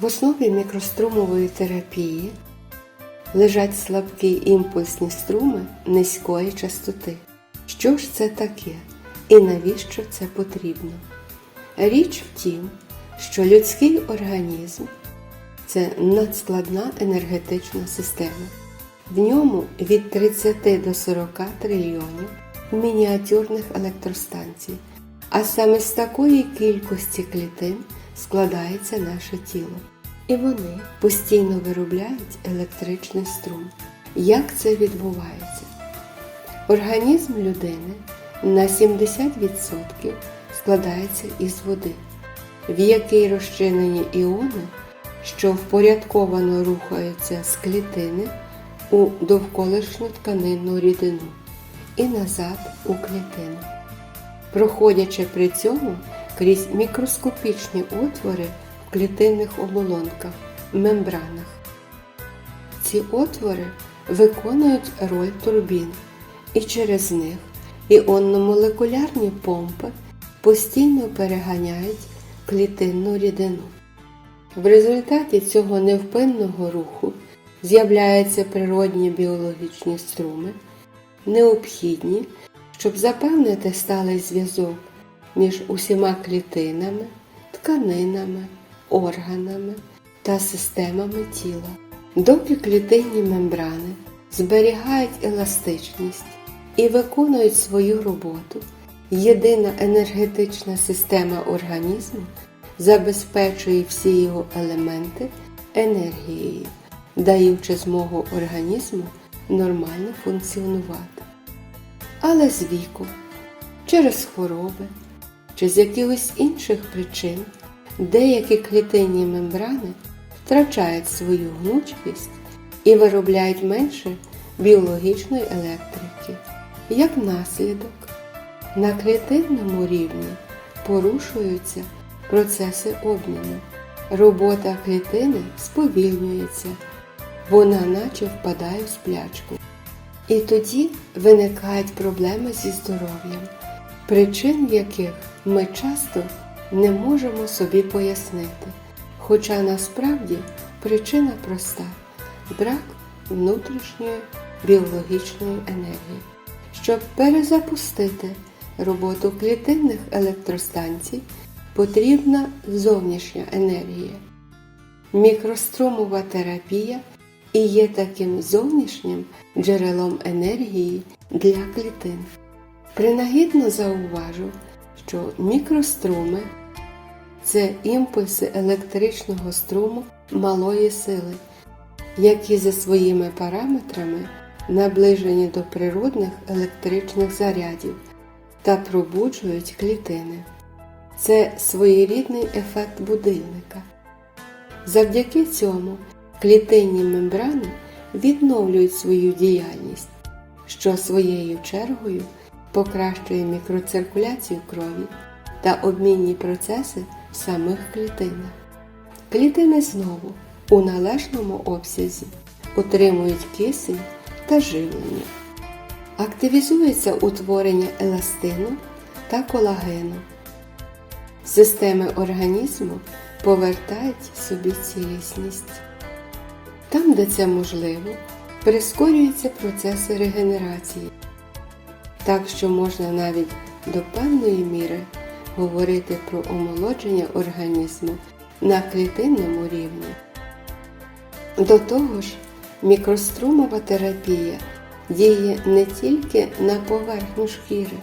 В основі мікрострумової терапії лежать слабкі імпульсні струми низької частоти. Що ж це таке і навіщо це потрібно? Річ в тім, що людський організм це надскладна енергетична система. В ньому від 30 до 40 трильйонів мініатюрних електростанцій, а саме з такої кількості клітин складається наше тіло. І вони постійно виробляють електричний струм. Як це відбувається? Організм людини на 70% складається із води, в якій розчинені іони, що впорядковано рухаються з клітини у довколишню тканинну рідину і назад у клітину, проходячи при цьому крізь мікроскопічні отвори в клітинних оболонках, мембранах. Ці отвори виконують роль турбін, і через них іонно-молекулярні помпи постійно переганяють клітинну рідину. В результаті цього невпинного руху з'являються природні біологічні струми, необхідні, щоб запевнити сталий зв'язок між усіма клітинами, тканинами, органами та системами тіла. Доки клітинні мембрани зберігають еластичність і виконують свою роботу, єдина енергетична система організму забезпечує всі його елементи енергією, даючи змогу організму нормально функціонувати. Але з віком, через хвороби чи з якихось інших причин деякі клітинні мембрани втрачають свою гнучкість і виробляють менше біологічної електрики. Як наслідок, на клітинному рівні порушуються процеси обміну. Робота клітини сповільнюється, вона наче впадає в сплячку. І тоді виникають проблеми зі здоров'ям, причин яких ми часто не можемо собі пояснити. Хоча насправді причина проста брак внутрішньої біологічної енергії. Щоб перезапустити роботу клітинних електростанцій, потрібна зовнішня енергія. Мікрострумова терапія і є таким зовнішнім джерелом енергії для клітин. Принагідно зауважу, що мікроструми це імпульси електричного струму малої сили, які за своїми параметрами наближені до природних електричних зарядів та пробуджують клітини. Це своєрідний ефект будильника. Завдяки цьому клітинні мембрани відновлюють свою діяльність, що своєю чергою покращує мікроциркуляцію крові та обмінні процеси в самих клітинах. Клітини знову у належному обсязі отримують кисень та живлення. Активізується утворення еластину та колагену. Системи організму повертають собі цілісність. Там, де це можливо, прискорюються процеси регенерації, так що можна навіть до певної міри говорити про омолодження організму на клітинному рівні. До того ж, мікрострумова терапія діє не тільки на поверхню шкіри,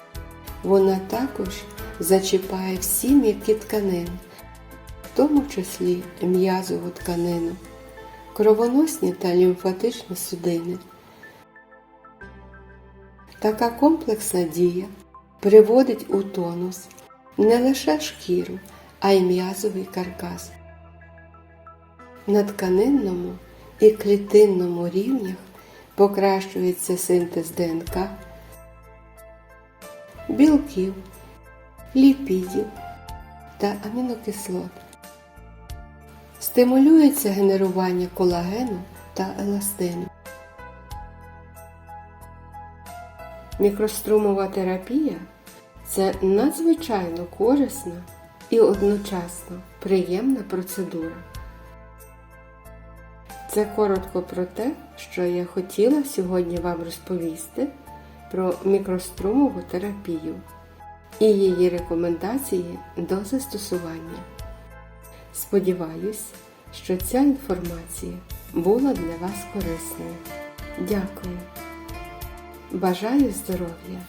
вона також зачіпає всі м'які тканини, в тому числі м'язову тканину, кровоносні та лімфатичні судини. Така комплексна дія приводить у тонус не лише шкіру, а й м'язовий каркас. На тканинному і клітинному рівнях покращується синтез ДНК, білків, ліпідів та амінокислот. Стимулюється генерування колагену та еластину. Мікрострумова терапія це надзвичайно корисна і одночасно приємна процедура. Це коротко про те, що я хотіла сьогодні вам розповісти про мікрострумову терапію і її рекомендації до застосування. Сподіваюсь, що ця інформація була для вас корисною. Дякую. Бажаю здоров'я!